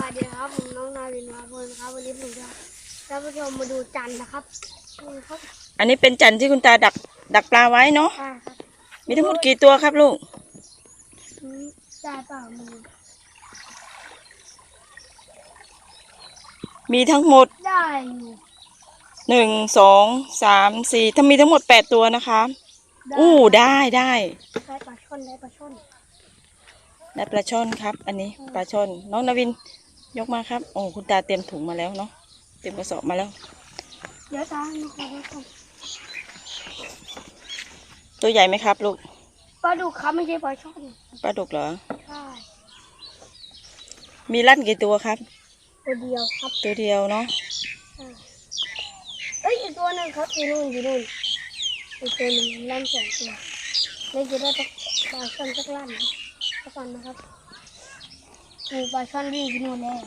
วัสดีครับผมน้องนาวินวาพลครับวันนี้ผมจะท่านผู้ชมมาดูจันทร์นะครับนี่ครับอันนี้เป็นจันทร์ที่คุณตาดักดักปลาไว้เนาะใช่ครับมีทั้งหมดกี่ตัวครับลูก อืมได้เปล่ามือมีทั้งหมดได้อยู่หนึ่งสองสามสี่ถ้ามีทั้งหมดแปดตัวนะคะ ได้อู้ได้ได้ได้ปลาช่อนได้ปลาช่อนได้ปลาช่อนครับ อันนี้ปลาช่อนน้องนาวิน ยกมาครับ โอ้คุณตาเตรียมถุงมาแล้วเนาะ เตรียมกระสอบมาแล้ว เดี๋ยวตามมาขอดูก่อนตัวใหญ่ไหมครับลูก ปลาดุกครับไม่ใช่ปลาช่อนปลาดุกเหรอ ใช่มีลั่นกี่ตัวครับ ตัวเดียวครับ ตัวเดียวเนาะใช่เอ้ยอีกตัวหนึงครับอยู่นู่นอยู่นู่นอีกตัวหนึ่งล่ำสองตัวนี่จะได้ปลาช่อนสักล่ำนะสักวันนะครับ มีปลาช่อนวิ่งที่นู่นแล้ว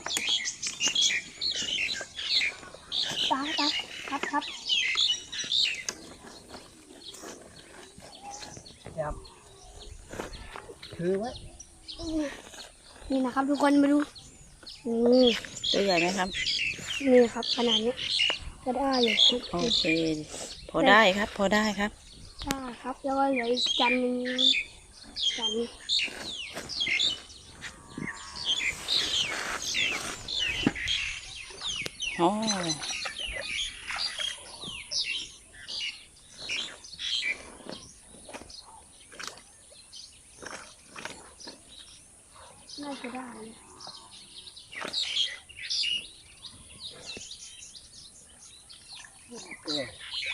ตาตาครับครับครับถือไว้นี่นะครับทุกคนมาดูนี่ตัวใหญ่ไหมครับนี่ครับขนาดนี้ก็ได้อยู่ครับโอเคพอได้ครับ พอได้ครับได้ครับแล้วก็เหลืออีกจานหนึ่งจาน นี้อ๋อน่าจะได้นะ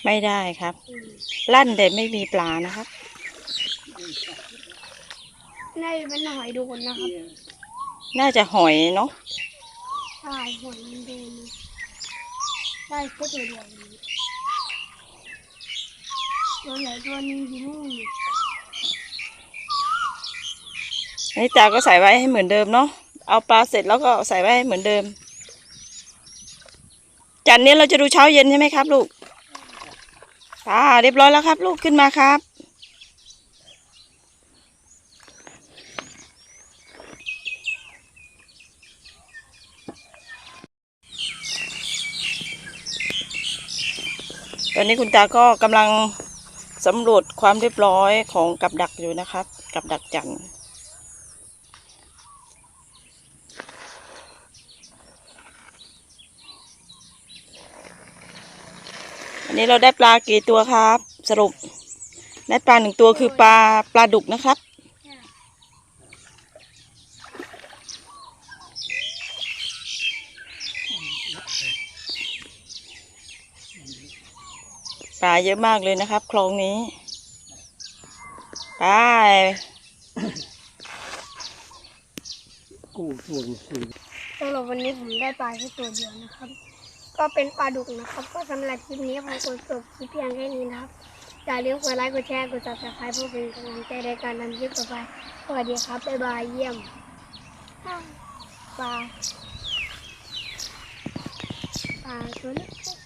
ไม่ได้ครับอืมลั่นแต่ไม่มีปลานะครับน่าจะเป็นหอยโดนนะครับ น่าจะหอยเนาะใช่หอยมันโดน ใช่ก็ตัวเดียวนี้ตัวใหญ่ตัวนึงอยู่นู่นอันนี้ตาก็ใส่ไว้ให้เหมือนเดิมเนาะ เอาปลาเสร็จแล้วก็ใส่ไว้ให้เหมือนเดิม จันนี้เราจะดูเช้าเย็นใช่ไหมครับ ลูกอ่าเรียบร้อยแล้วครับ ลูกขึ้นมาครับ ตอนนี้คุณตาก็กำลังสำรวจความเรียบร้อยของกับดักอยู่นะครับ กับดักจันทร์อันนี้เราได้ปลากี่ตัวครับ สรุปได้ปลาหนึ่งตัวคือปลาปลาดุกนะครับ ปลาเยอะมากเลยนะครับ คลองนี้ไปกู้ส่วนสี่สำหรับวันนี้ผมได้ปลาแค่ตัวเดียวนะครับ ก็เป็นปลาดุกนะครับ ก็สำหรับคลิปนี้ผมกดจบคลิปเพียงแค่นี้นะครับอย่าลืมกดไลค์กดแชร์กด subscribe เพื่อเป็นกำลังใจในการทำคลิปต่อไปสวัสดีครับบ๊ายบายเยี่ยมปลาปลาตัวเล็ก